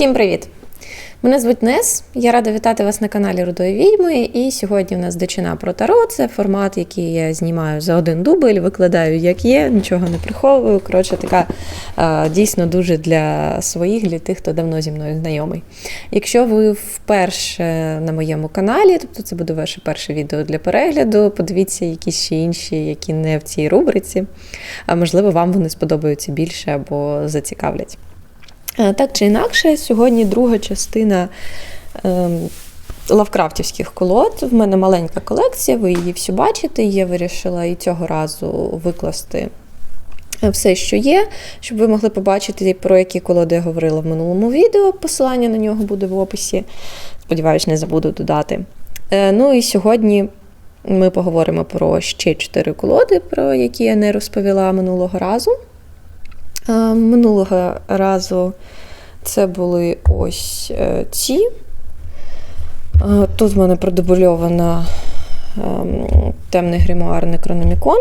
Всім привіт! Мене звуть Нес. Я рада вітати вас на каналі Рудої Відьми. І сьогодні в нас дичина про таро. Це формат, який я знімаю за один дубль, викладаю як є, нічого не приховую. Коротше, така дійсно дуже для своїх, для тих, хто давно зі мною знайомий. Якщо ви вперше на моєму каналі, тобто це буде ваше перше відео для перегляду, подивіться якісь ще інші, які не в цій рубриці. А можливо, вам вони сподобаються більше або зацікавлять. Е, Так чи інакше, сьогодні друга частина ем, лавкрафтівських колод. В мене маленька колекція, ви її всю бачите. Я вирішила і цього разу викласти все, що є, щоб ви могли побачити, про які колоди я говорила в минулому відео. Посилання на нього буде в описі. Сподіваюсь, не забуду додати. Е, Ну і сьогодні. Ми поговоримо про ще чотири колоди, про які я не розповіла минулого разу. Е, Минулого разу це були ось е, ці. Е, Тут в мене продубльована ем, темний гримуар Некрономікон.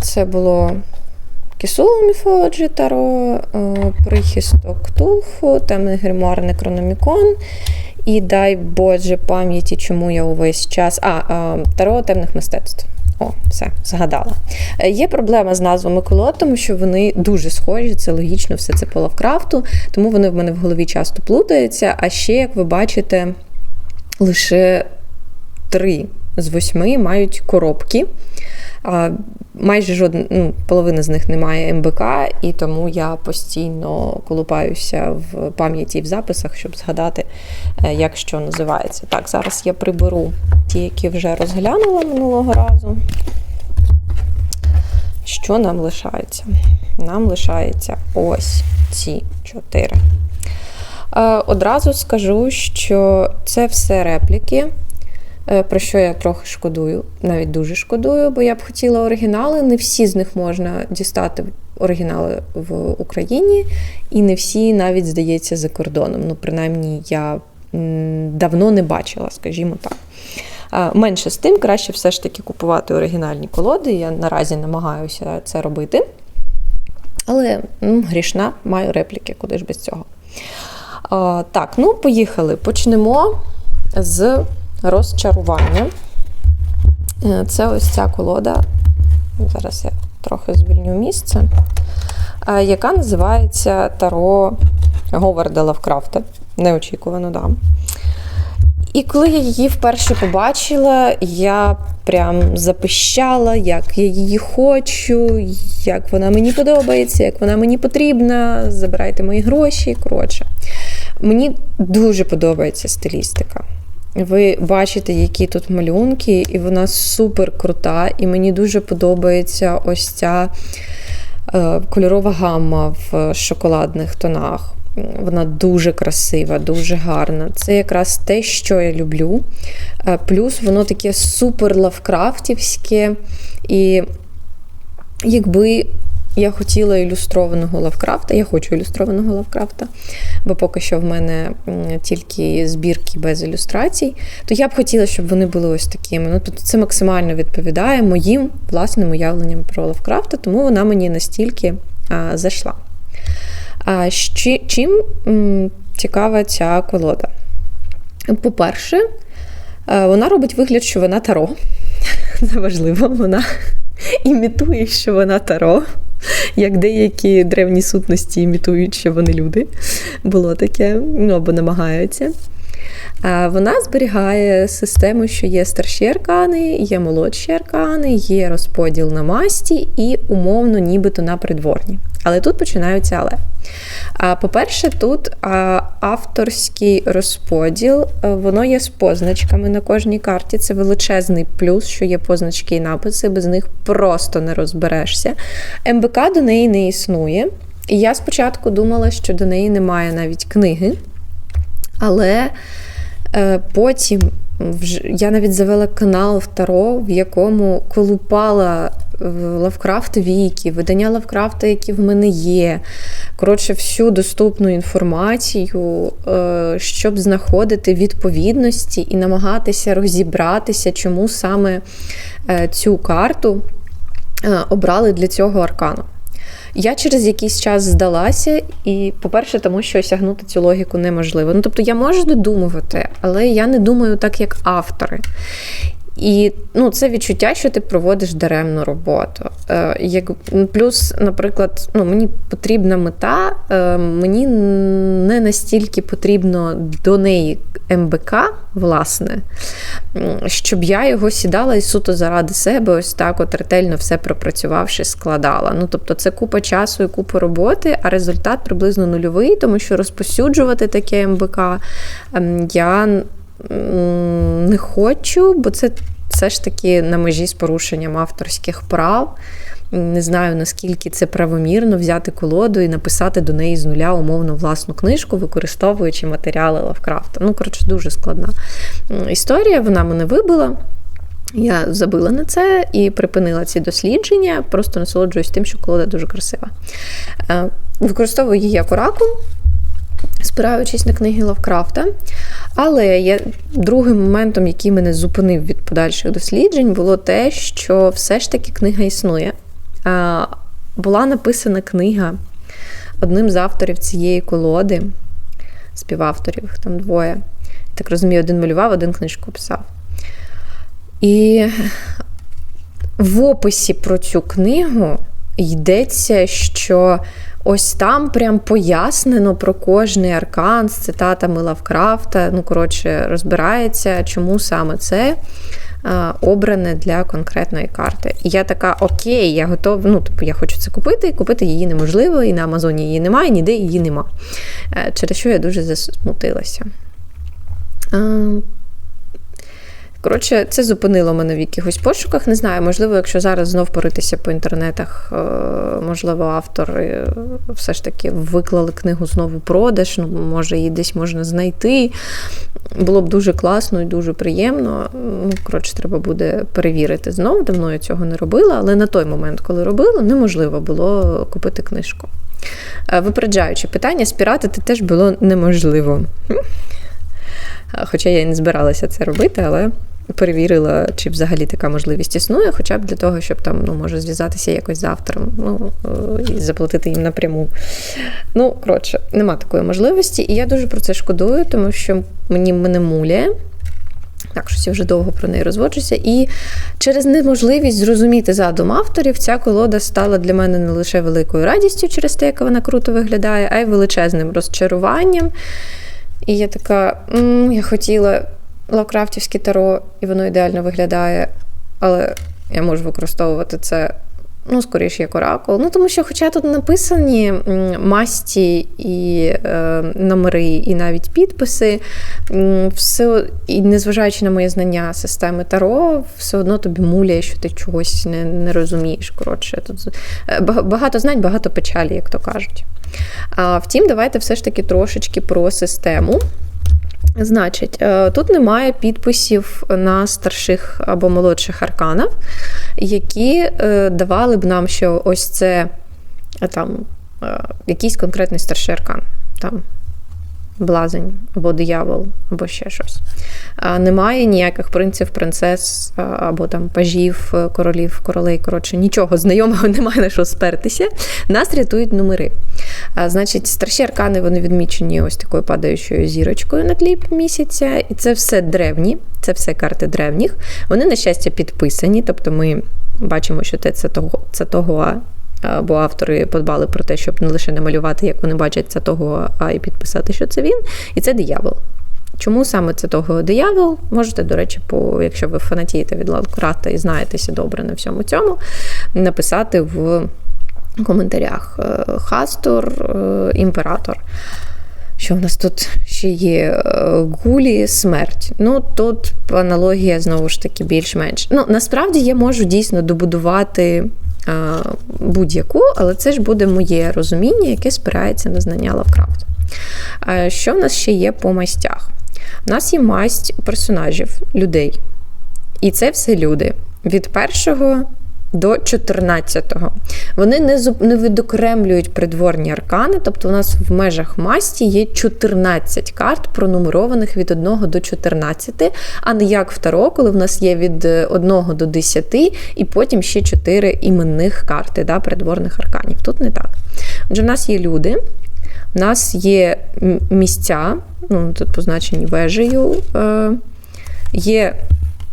Це було Кісулу Міфологі Таро, прихисток Ктулху, темний гримуар Некрономікон. І дай Боже пам'яті, чому я увесь час. А, е, Таро темних мистецтв. О, все, згадала. Е, Є проблема з назвами колод, тому що вони дуже схожі, це логічно, все це по Лавкрафту, тому вони в мене в голові часто плутаються. А ще, як ви бачите, лише три з восьми мають коробки. Майже жодна ну, половина з них не має МБК, і тому я постійно колупаюся в пам'яті і в записах, щоб згадати, е, як що називається. Так, зараз я приберу ті, які вже розглянула минулого разу. Що нам лишається? Нам лишається ось ці чотири. Е, Одразу скажу, що це все репліки. Е, Про що я трохи шкодую, навіть дуже шкодую, бо я б хотіла оригінали. Не всі з них можна дістати оригінали в Україні, і не всі навіть здається за кордоном. Ну, принаймні, я давно не бачила, скажімо так. Менше з тим, краще все ж таки купувати оригінальні колоди. Я наразі намагаюся це робити. Але ну, грішна, маю репліки, куди ж без цього. А, так, ну поїхали. Почнемо з розчарування. Е, Це ось ця колода. Зараз я трохи звільню місце, яка називається Таро Говарда Лавкрафта. Неочікувано, да. І коли я її вперше побачила, я прям запищала, як я її хочу, як вона мені подобається, як вона мені потрібна. Забирайте мої гроші. Коротше, мені дуже подобається стилістика. Ви бачите, які тут малюнки, і вона супер крута. І мені дуже подобається ось ця е, кольорова гамма в шоколадних тонах. Вона дуже красива, дуже гарна. Це якраз те, що я люблю. Е, Плюс воно таке супер лавкрафтівське. І якби я хотіла ілюстрованого Лавкрафта, я хочу ілюстрованого Лавкрафта, бо поки що в мене тільки збірки без ілюстрацій, то я б хотіла, щоб вони були ось такими. Ну, тобто це максимально відповідає моїм власним уявленням про Лавкрафта, тому вона мені настільки а, зайшла. А щи- чим м, цікава ця колода? По-перше, е, вона робить вигляд, що вона таро. Це важливо, вона імітує, що вона таро, як деякі древні сутності імітують, що вони люди. Було таке, ну або намагаються. А Вона зберігає систему, що є старші аркани, є молодші аркани, є розподіл на масті і умовно, нібито на придворні. Але тут починаються але. По-перше, тут авторський розподіл, воно є з позначками на кожній карті. Це величезний плюс, що є позначки і написи, без них просто не розберешся. МБК до неї не існує. І я спочатку думала, що до неї немає навіть книги. Але е, потім я навіть завела канал в Таро, в якому колупала Лавкрафт Вікі, видання Лавкрафта, які в мене є. Коротше, всю доступну інформацію, е, щоб знаходити відповідності і намагатися розібратися, чому саме е, цю карту е, обрали для цього аркану. Я через якийсь час здалася, і, по-перше, тому що осягнути цю логіку неможливо. Ну, тобто я можу додумувати, але я не думаю так, як автори. І ну, це відчуття, що ти проводиш даремну роботу. Е, як, Плюс, наприклад, ну, мені потрібна мета, е, мені не настільки потрібно до неї МБК, власне, щоб я його сідала і суто заради себе, ось так от ретельно все пропрацювавши, складала. Ну, Тобто це купа часу і купа роботи, а результат приблизно нульовий, тому що розпосюджувати таке МБК ем, я не хочу, бо це все ж таки на межі з порушенням авторських прав. Не знаю, наскільки це правомірно взяти колоду і написати до неї з нуля умовно власну книжку, використовуючи матеріали Лавкрафта. Ну, коротше, дуже складна історія. Вона мене вибила. Я забила на це і припинила ці дослідження, просто насолоджуюсь тим, що колода дуже красива. Е, використовую її як оракул, спираючись на книги Лавкрафта. Але я, другим моментом, який мене зупинив від подальших досліджень, було те, що все ж таки книга існує. Була написана книга одним з авторів цієї колоди, співавторів, їх там двоє. Так розумію, один малював, один книжку писав. І в описі про цю книгу йдеться, що Ось там прям пояснено про кожний аркан з цитатами Лавкрафта. Ну, коротше, розбирається, чому саме це обране для конкретної карти. І я така, окей, я готова, ну, типу, я хочу це купити, і купити її неможливо, і на Амазоні її немає, і ніде її нема. Е, через що я дуже засмутилася. Коротше, це зупинило мене в якихось пошуках. Не знаю, можливо, якщо зараз знов поритися по інтернетах, е, можливо, автори все ж таки виклали книгу знову продаж, ну, може, її десь можна знайти. Було б дуже класно і дуже приємно. Ну, коротше, треба буде перевірити знову. Давно я цього не робила, але на той момент, коли робила, неможливо було купити книжку. Е, випереджаючи питання, спіратити теж було неможливо. Хоча я і не збиралася це робити, але перевірила, чи взагалі така можливість існує, хоча б для того, щоб там ну, може зв'язатися якось з автором ну, е, і заплатити їм напряму. Ну, коротше, нема такої можливості. І я дуже про це шкодую, тому що мені мене муляє. Так, щось я вже довго про неї розводжуся. І через неможливість зрозуміти задум авторів, ця колода стала для мене не лише великою радістю через те, як вона круто виглядає, а й величезним розчаруванням. І я така, м-м, я хотіла лавкрафтівське таро, і воно ідеально виглядає, але я можу використовувати це. Ну, скоріше, як оракул. Ну, тому що, хоча тут написані масті і е, номери, і навіть підписи, все, і незважаючи на моє знання системи Таро, все одно тобі муляє, що ти чогось не не розумієш. Коротше, тут е, багато знань, багато печалі, як то кажуть. А втім, давайте все ж таки трошечки про систему. Значить, е, тут немає підписів на старших або молодших арканах, які е, давали б нам, що ось це е, там якийсь конкретний старший аркан. Там блазень або диявол, або ще щось. Немає ніяких принців, принцес або там пажів, королів, королей. Коротше, нічого знайомого немає на що спертися. Нас рятують номери. Значить, старші аркани вони відмічені ось такою падаючою зірочкою на тлі місяця. І це все древні, це все карти древніх. Вони, на щастя, підписані, тобто ми бачимо, що це того, це того бо автори подбали про те, щоб не лише намалювати, як вони бачать це того, а й підписати, що це він. І це диявол. Чому саме це того диявол? Можете, до речі, по, якщо ви фанатієте від Лавкрафта і знаєтеся добре на всьому цьому, написати в коментарях е, Хастор, е, імператор. Що в нас тут ще є е, гулі, смерть. Ну, тут аналогія знову ж таки більш-менш. Ну, насправді я можу дійсно добудувати будь-яку, але це ж буде моє розуміння, яке спирається на знання Лавкрафта. Що в нас ще є по мастях? У нас є масть персонажів, людей. І це все люди. Від першого до 14-го. Вони не не відокремлюють придворні аркани, тобто у нас в межах масті є 14 карт, пронумерованих від 1 до 14, а не як в Таро, коли в нас є від 1 до 10, і потім ще 4 іменних карти да, придворних арканів. Тут не так. Отже, в нас є люди. У нас є місця, ну тут позначені вежею, е, є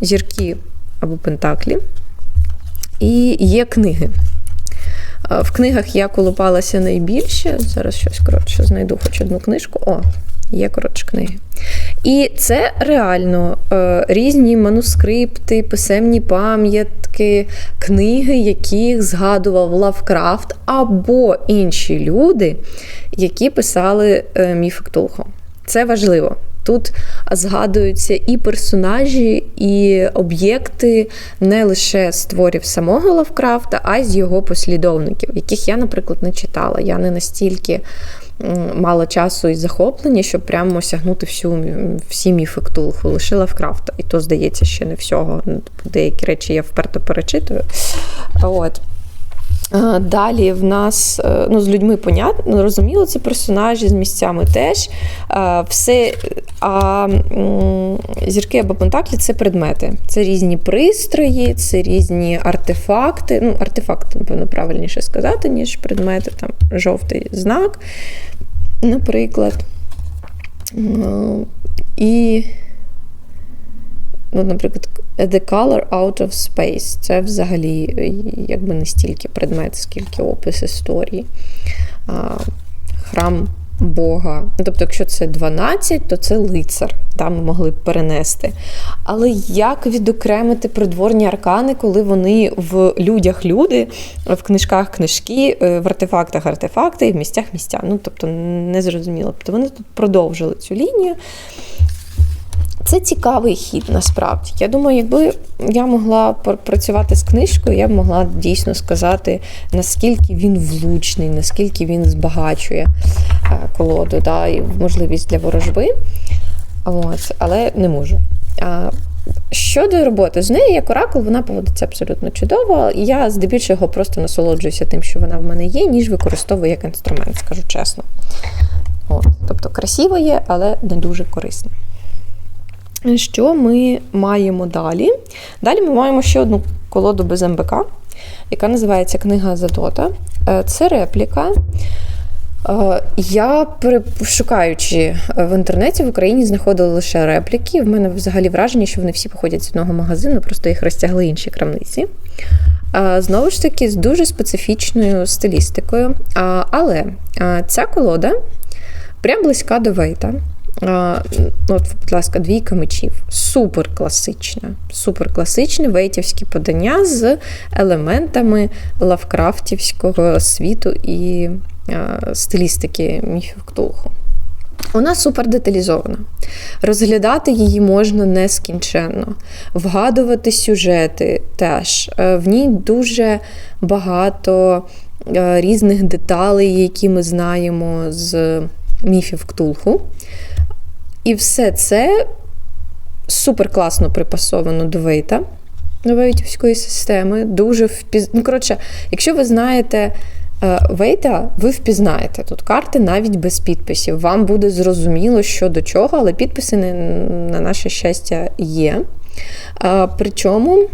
зірки або пентаклі, і є книги. Е, В книгах я колупалася найбільше. Зараз щось коротше знайду хоч одну книжку. О, є коротше книги. І це реально е, різні манускрипти, писемні пам'ятки, книги, яких згадував Лавкрафт, або інші люди, які писали е, міфи Ктулху. Це важливо. Тут згадуються і персонажі, і об'єкти не лише з творів самого Лавкрафта, а й з його послідовників, яких я, наприклад, не читала. Я не настільки мала часу і захоплення, щоб прямо осягнути всю, всі міфи Ктулху, лише Лавкрафта. І то, здається, ще не всього. Деякі речі я вперто перечитую. От. Е, Далі в нас е, ну, з людьми понятно, розуміло, це персонажі з місцями теж. Е, Все, а зірки або пентаклі це предмети. Це різні пристрої, це різні артефакти. Ну, артефакти, напевно, правильніше сказати, ніж предмети, там жовтий знак, наприклад. І, ну, наприклад, The Color Out of Space. Це взагалі е, якби не стільки предмет, скільки опис історії. Храм Бога. Ну, Тобто, якщо це 12, то це лицар. Там ми могли б перенести. Але як відокремити придворні аркани, коли вони в людях люди, в книжках книжки, е, в артефактах артефакти і в місцях місця? Ну, тобто, не зрозуміло. Тобто вони тут продовжили цю лінію. Це цікавий хід насправді. Я думаю, якби я могла працювати з книжкою, я б могла дійсно сказати, наскільки він влучний, наскільки він збагачує е, колоду, да, і можливість для ворожби. От, але не можу. Щодо роботи з нею, як оракул, вона поводиться абсолютно чудово. Я здебільшого просто насолоджуюся тим, що вона в мене є, ніж використовую як інструмент, скажу чесно. От, тобто красиво є, але не дуже корисно. Що ми маємо далі? Далі ми маємо ще одну колоду без МБК, яка називається Книга Задота. Е, Це репліка. Е, Я шукаючи в інтернеті в Україні знаходила лише репліки. В мене взагалі враження, що вони всі походять з одного магазину, просто їх розтягли інші крамниці. Е, Знову ж таки, з дуже специфічною стилістикою. Але ця колода прям близька до Вейта. А, От, будь ласка, двійка мечів. Супер класична. Супер класичне вейтівське подання з елементами лавкрафтівського світу і стилістики міфів Ктулху. Вона супер деталізована. Розглядати її можна нескінченно, вгадувати сюжети теж. Е, В ній дуже багато е, різних деталей, які ми знаємо з міфів Ктулху. І все це супер класно припасовано до Вейта, до вейтівської системи. Дуже впіз... Ну, коротше, якщо ви знаєте е, Вейта, ви впізнаєте тут карти навіть без підписів. Вам буде зрозуміло, що до чого, але підписи не- на наше щастя є. А, Причому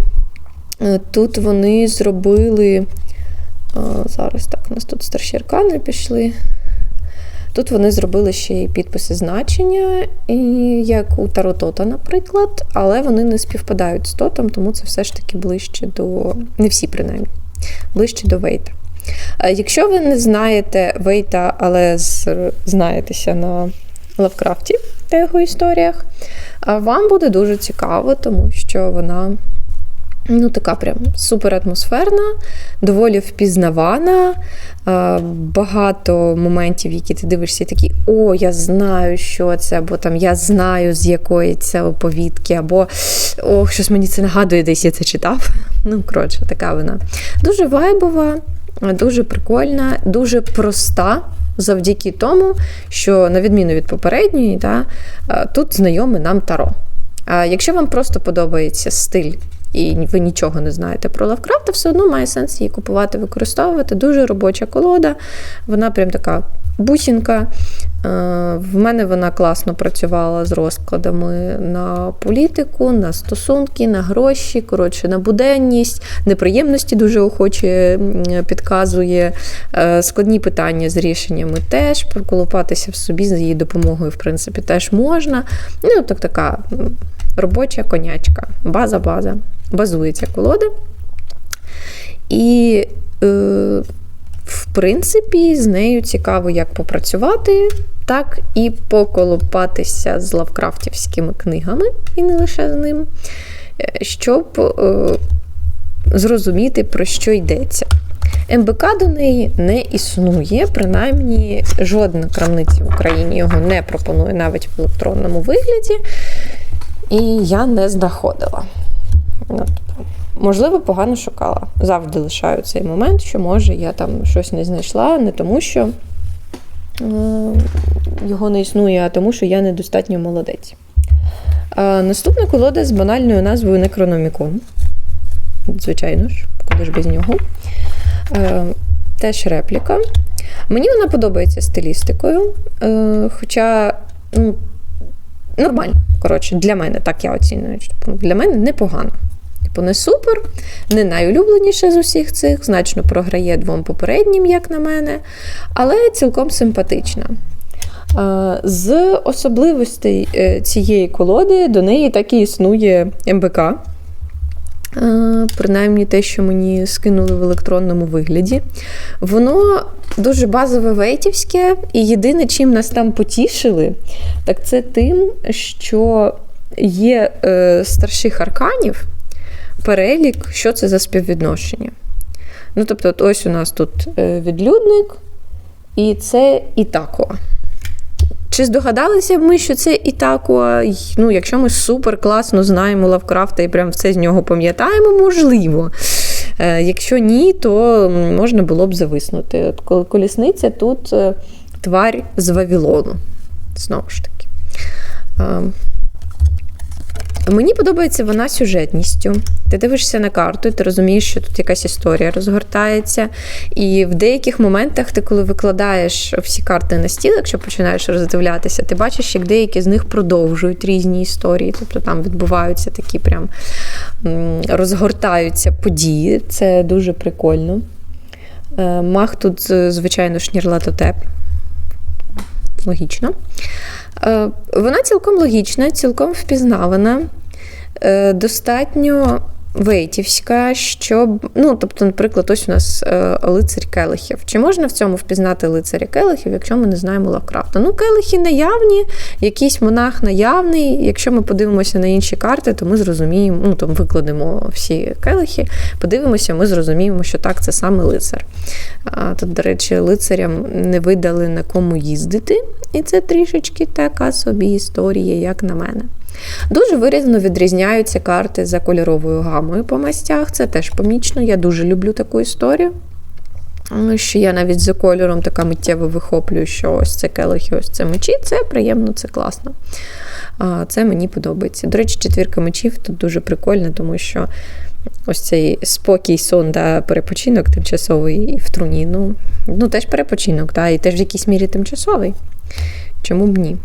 е, тут вони зробили. а, Зараз так, у нас тут старші аркани пішли. Тут вони зробили ще й підписи значення, і як у Таротота, наприклад, але вони не співпадають з тотом, тому це все ж таки ближче до. Не всі, принаймні, ближче до Вейта. Якщо ви не знаєте Вейта, але знаєтеся на Лавкрафті та його історіях, вам буде дуже цікаво, тому що вона ну, така прям супер атмосферна, доволі впізнавана. е, Багато моментів, які ти дивишся, такі, о, я знаю, що це, або там я знаю, з якої це оповідки, або ох, щось мені це нагадує, десь я це читав. Ну, коротше, така вона. Дуже вайбова, дуже прикольна, дуже проста. Завдяки тому, що, на відміну від попередньої, та, е, тут знайоме нам таро. А Якщо вам просто подобається стиль і ви нічого не знаєте про Лавкрафта, все одно має сенс її купувати, використовувати. Дуже робоча колода. Вона прям така бусінка. Е, в мене вона класно працювала з розкладами на політику, на стосунки, на гроші, коротше, на буденність, неприємності дуже охоче підказує. Е, складні питання з рішеннями теж, проколупатися в собі з її допомогою, в принципі, теж можна. Ну, так така робоча конячка, база-база. Базується колода. І е, в принципі, з нею цікаво як попрацювати, так і поколупатися з лавкрафтівськими книгами, і не лише з ним, е, щоб е, зрозуміти, про що йдеться. МБК до неї не існує, принаймні жодна крамниця в Україні його не пропонує навіть в електронному вигляді. І я не знаходила. Можливо, погано шукала. Завжди лишаю цей момент, що може я там щось не знайшла, не тому, що е, його не існує, а тому, що я недостатньо молодець. Е, наступна колода з банальною назвою Некрономікон. Звичайно ж, куди ж без нього. Е, теж репліка. Мені вона подобається стилістикою, хоча ну, нормально. Коротше, для мене так я оцінюю. Для мене непогано. Типу, не супер, не найулюбленіше з усіх цих, значно програє двом попереднім, як на мене, але цілком симпатична. З особливостей е, цієї колоди до неї так і існує МБК. Принаймні те, що мені скинули в електронному вигляді. Воно дуже базове вейтівське, і єдине, чим нас там потішили, так це тим, що є е, старших арканів, перелік, що це за співвідношення. Ну, тобто, от ось у нас тут е, відлюдник, і це Ітакуа. Чи здогадалися б ми, що це Ітакуа? Ну, якщо ми супер класно знаємо Лавкрафта і прям все з нього пам'ятаємо, можливо. Е, якщо ні, то можна було б зависнути. От Колісниця тут е, тварь з Вавілону. Знову ж таки. Мені подобається вона сюжетністю. Ти дивишся на карту, і ти розумієш, що тут якась історія розгортається. І в деяких моментах ти, коли викладаєш всі карти на стіл, якщо починаєш роздивлятися, ти бачиш, як деякі з них продовжують різні історії. Тобто там відбуваються такі прям розгортаються події. Це дуже прикольно. Е, мах тут, звичайно, шнірлатотеп. Логічно. Е, вона цілком логічна, цілком впізнавана, е, достатньо Вейтівська, щоб, ну, тобто, наприклад, ось у нас е, лицарь Келихів. Чи можна в цьому впізнати лицаря Келихів, якщо ми не знаємо Лавкрафта? Ну, Келихи наявні, якийсь монах наявний. Якщо ми подивимося на інші карти, то ми зрозуміємо, ну там викладемо всі келихи, подивимося, ми зрозуміємо, що так, це саме лицар. А, Тут, до речі, лицарям не видали на кому їздити, і це трішечки така собі історія, як на мене. Дуже виразно відрізняються карти за кольоровою гамою по мастях. Це теж помічно. Я дуже люблю таку історію. Що я навіть за кольором така миттєво вихоплюю, що ось це келихи, ось це мечі. Це приємно, це класно. Це мені подобається. До речі, четвірка мечів тут дуже прикольна, тому що ось цей спокій, сон да, перепочинок тимчасовий в труні. Ну, ну теж перепочинок, да, і теж в якійсь мірі тимчасовий. Чому б ні?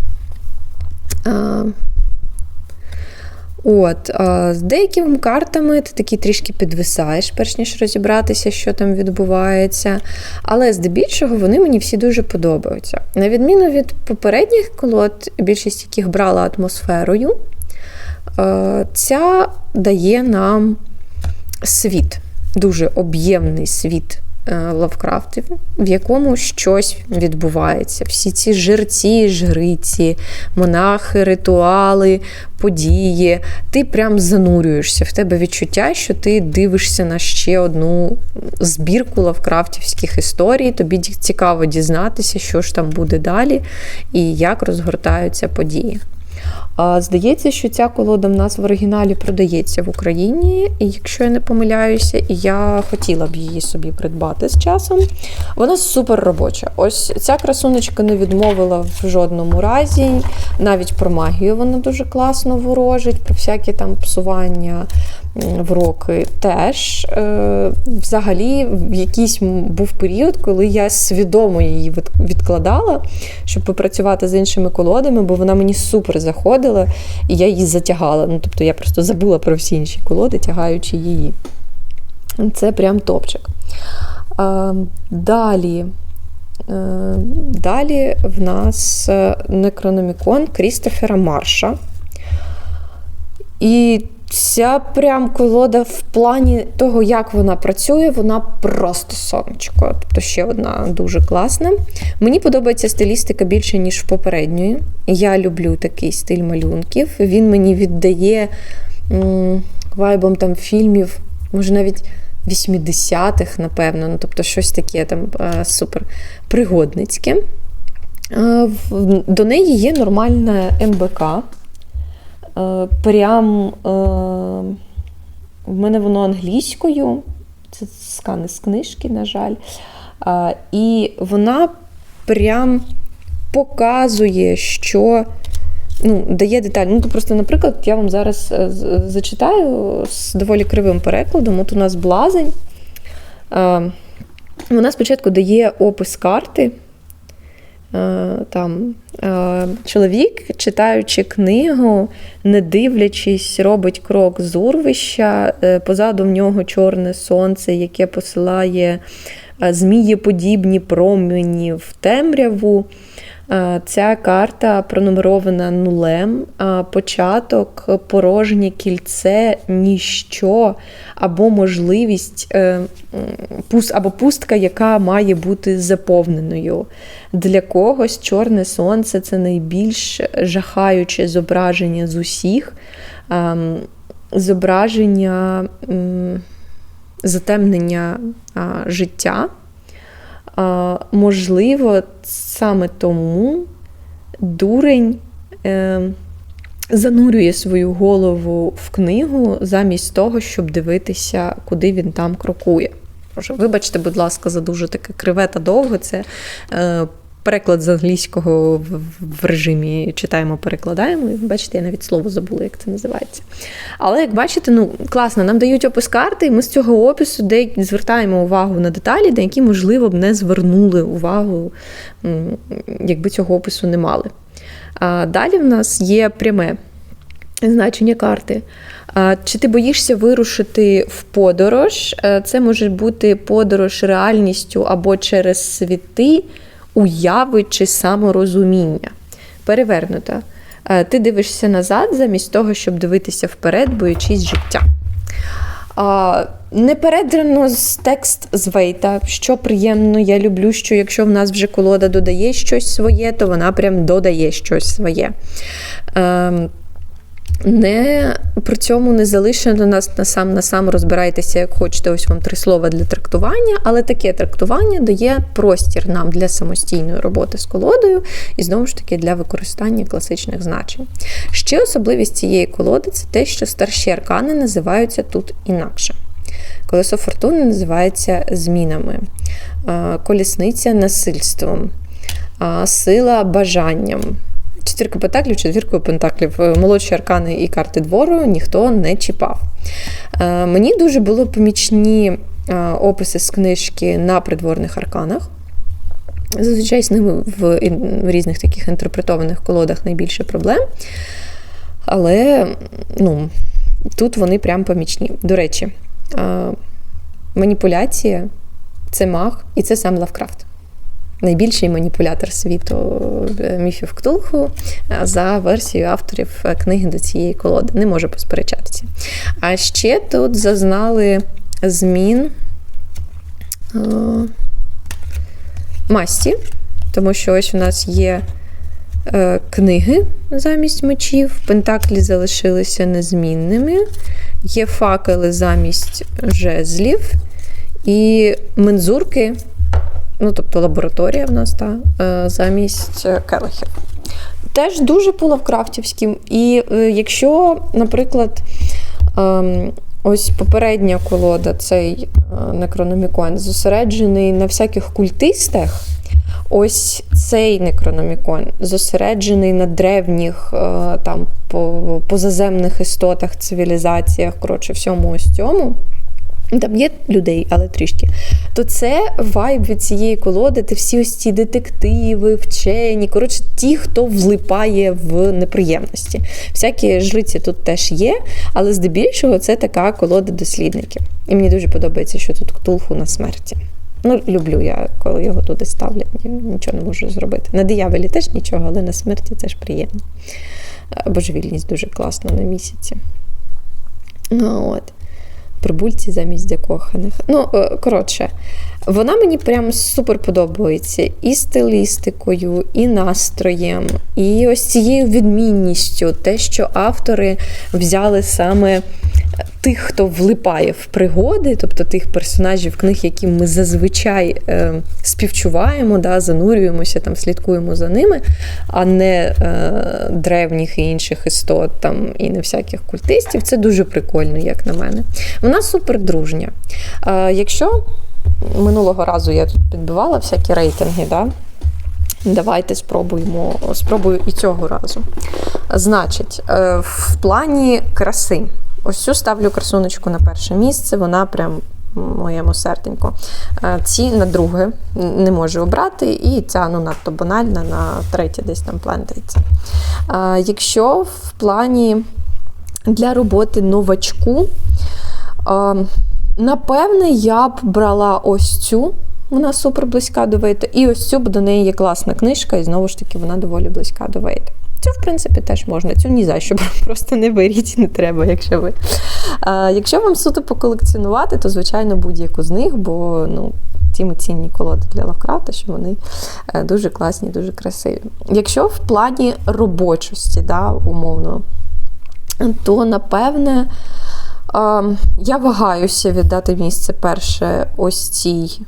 От, З деякими картами ти такі трішки підвисаєш, перш ніж розібратися, що там відбувається. Але здебільшого вони мені всі дуже подобаються. На відміну від попередніх колод, більшість яких брала атмосферою, ця дає нам світ, дуже об'ємний світ Лавкрафтів, в якому щось відбувається. Всі ці жерці, жриці, монахи, ритуали, події. Ти прям занурюєшся. В тебе відчуття, що ти дивишся на ще одну збірку лавкрафтівських історій. Тобі цікаво дізнатися, що ж там буде далі і як розгортаються події. Здається, що ця колода в нас в оригіналі продається в Україні, якщо я не помиляюся, і я хотіла б її собі придбати з часом. Вона супер робоча. Ось ця красунечка не відмовила в жодному разі. Навіть про магію вона дуже класно ворожить, про всякі там псування роки теж. Е, Взагалі, в якийсь був період, коли я свідомо її відкладала, щоб попрацювати з іншими колодами, бо вона мені супер заходила, і я її затягала. Ну, Тобто я просто забула про всі інші колоди, тягаючи її. Це прям топчик. А, Далі. Е, далі в нас некрономікон Крістофера Марша. І Ця прям колода в плані того, як вона працює, вона просто сонечко. Тобто ще одна дуже класна. Мені подобається стилістика більше, ніж в попередньої. Я люблю такий стиль малюнків. Він мені віддає м, вайбом там фільмів, може навіть 80-х, напевно. Ну, Тобто щось таке там е, супер пригодницьке. Е, до неї є нормальна МБК. Е, прям е, в мене воно англійською, це скани з книжки, на жаль. І вона прям показує, що ну, дає деталі. Ну, то просто, наприклад, я вам зараз е, зачитаю з доволі кривим перекладом. От у нас блазень. Вона спочатку дає опис карти. Е, там е, чоловік, читаючи книгу, не дивлячись, робить крок з урвища. Е, позаду в нього чорне сонце, яке посилає змієподібні промені в темряву. Ця карта пронумерована нулем, початок, порожнє кільце, ніщо, або можливість, е, або пустка, яка має бути заповненою. Для когось чорне сонце це найбільш жахаюче зображення з усіх, зображення затемнення життя. Можливо, саме тому дурень е, занурює свою голову в книгу замість того, щоб дивитися, куди він там крокує. Вибачте, будь ласка, за дуже таке криве та довго. Це е, переклад з англійського в режимі читаємо, перекладаємо. І бачите, я навіть слово забула, як це називається. Але як бачите, ну класно, нам дають опис карти, і ми з цього опису де звертаємо увагу на деталі, на які, можливо, б не звернули увагу, якби цього опису не мали. А Далі в нас є пряме значення карти. Чи ти боїшся вирушити в подорож? Е, це може бути подорож реальністю або через світи уяви чи саморозуміння. Перевернута. Е, ти дивишся назад, замість того, щоб дивитися вперед, боючись життя. Не передрано з текст з Вейта, що приємно, я люблю, що якщо в нас вже колода додає щось своє, то вона прям додає щось своє. Не при цьому не залишено нас на сам на сам розбирайтеся, як хочете. Ось вам три слова для трактування, але таке трактування дає простір нам для самостійної роботи з колодою і знову ж таки для використання класичних значень. Ще особливість цієї колоди це те, що старші аркани називаються тут інакше. Колесо фортуни називається змінами, колісниця насильством, сила бажанням. Четвірка пентаклів, четвіркою пентаклів, е, молодші аркани і карти двору ніхто не чіпав. Е, мені дуже було помічні е, описи з книжки на придворних арканах. Зазвичай з ними в різних таких інтерпретованих колодах найбільше проблем. Але ну, тут вони прям помічні. До речі, маніпуляція це маг, і це сам Лавкрафт найбільший маніпулятор світу е, міфів Ктулху е, за версією авторів е, книги до цієї колоди. Не можу посперечатися. А ще тут зазнали змін масті, тому що ось у нас є. Книги замість мечів, пентаклі залишилися незмінними, є факели замість жезлів, і мензурки ну тобто лабораторія в нас та, е, замість келихів. теж дуже по лавкрафтівським. І е, якщо, наприклад, ем, ось попередня колода, цей е, Некрономікон, зосереджений на всяких культистах. Ось цей некрономікон зосереджений на древніх е, там позаземних істотах, цивілізаціях, коротше, всьому ось цьому. Там є людей, але трішки. То це вайб від цієї колоди, де всі ось ці детективи, вчені, коротше, ті, хто влипає в неприємності. Всякі жриці тут теж є, але здебільшого це така колода дослідників. І мені дуже подобається, що тут ктулху на смерті. Ну, люблю я, коли його туди ставлять. Нічого не можу зробити. На дияволі теж нічого, але на смерті це ж приємно. Е, Божевільність дуже класна на місяці. Ну, от. Прибульці замість закоханих. Ну, е, коротше, вона мені прям супер подобається і стилістикою, і настроєм, і ось цією відмінністю, те, що автори взяли саме тих, хто влипає в пригоди, тобто тих персонажів книг, яким ми зазвичай е, співчуваємо, да, занурюємося, там, слідкуємо за ними, а не е, древніх і інших істот там, і не всяких культистів. Це дуже прикольно, як на мене. Вона супер дружня. Е, якщо минулого разу я тут підбивала всякі рейтинги, да? Давайте спробуємо, спробую і цього разу. Значить, е, в плані краси. Ось цю ставлю красуночку на перше місце, вона прям моєму серденьку. Е, Ці на друге не можу обрати, і ця ну, надто банальна, на третє десь там плентається. Е, Якщо в плані для роботи новачку, е, напевне, я б брала ось цю. Вона супер близька до Вейта. І ось цю, бо до неї є класна книжка, і знову ж таки вона доволі близька до Вейта. Цю, в принципі, теж можна. Цю ні за що просто не беріть, не треба, якщо ви. А, якщо вам суто поколекціонувати, то, звичайно, будь-яку з них, бо ну, ті цінні колоди для Лавкрафта, що вони е, дуже класні, дуже красиві. Якщо в плані робочості, да, умовно, то напевне. Я вагаюся віддати місце перше ось цій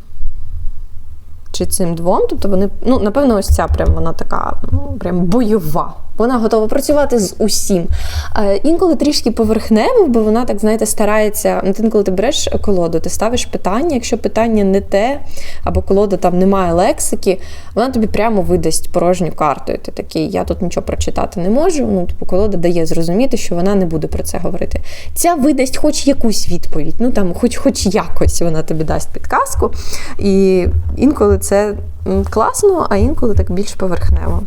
чи цим двом. Тобто вони, ну, напевно, ось ця прям вона така ну, прям бойова. Вона готова працювати з усім. Е, інколи трішки поверхнево, бо вона так, знаєте, старається. От Інколи ти береш колоду, ти ставиш питання. Якщо питання не те, або колода там немає лексики, вона тобі прямо видасть порожню карту. І ти такий, я тут нічого прочитати не можу. Ну, типу, колода дає зрозуміти, що вона не буде про це говорити. Ця видасть хоч якусь відповідь, ну там, хоч хоч якось вона тобі дасть підказку. І інколи це класно, а інколи так більш поверхнево.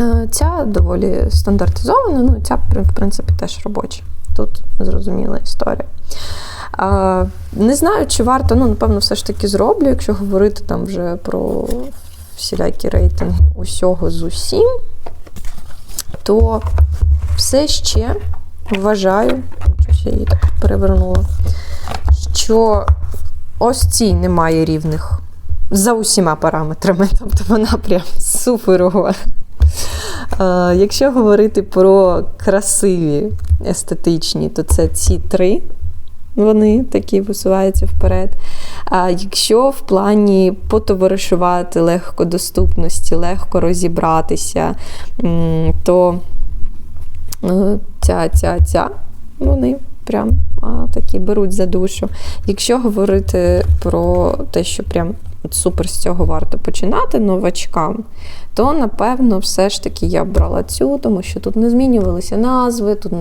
Е, Ця доволі стандартизована, ну ця, в принципі, теж робоча. Тут зрозуміла історія. Не знаю, чи варто, ну, напевно, все ж таки зроблю, якщо говорити там вже про всілякі рейтинги усього з усім, то все ще вважаю, щось я її так перевернула, що ось цій немає рівних за усіма параметрами. Тобто вона прям суперова. Е, Якщо говорити про красиві естетичні, то це ці три. Вони такі висуваються вперед. А якщо в плані потоваришувати легкодоступності, легко розібратися, то е, ця, ця, ця, вони прям а, такі беруть за душу. Якщо говорити про те, що прям от супер з цього варто починати новачкам, то напевно все ж таки я брала цю, тому що тут не змінювалися назви, тут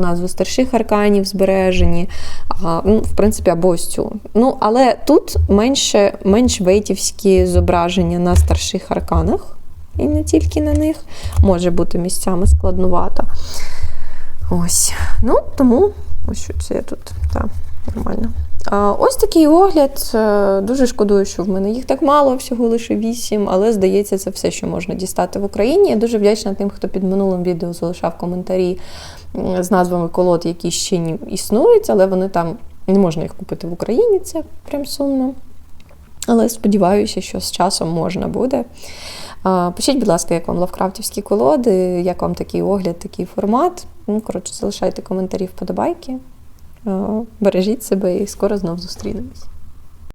назви старших арканів збережені. А, ну, в принципі, або ось цю. Ну, але тут менше, менш вейтівські зображення на старших арканах, і не тільки на них, може бути місцями складнувато. Ось. Ну, тому ось що це я тут. Так, нормально. Ось такий огляд. Е, Дуже шкодую, що в мене їх так мало, всього лише вісім, але здається, це все, що можна дістати в Україні. Я дуже вдячна тим, хто під минулим відео залишав коментарі з назвами колод, які ще існують, але вони там не можна їх купити в Україні. Це прям сумно. Але сподіваюся, що з часом можна буде. Пишіть, будь ласка, як вам лавкрафтівські колоди, як вам такий огляд, такий формат. Ну, коротше, залишайте коментарі, вподобайки. Е, Бережіть себе і скоро знов зустрінемось.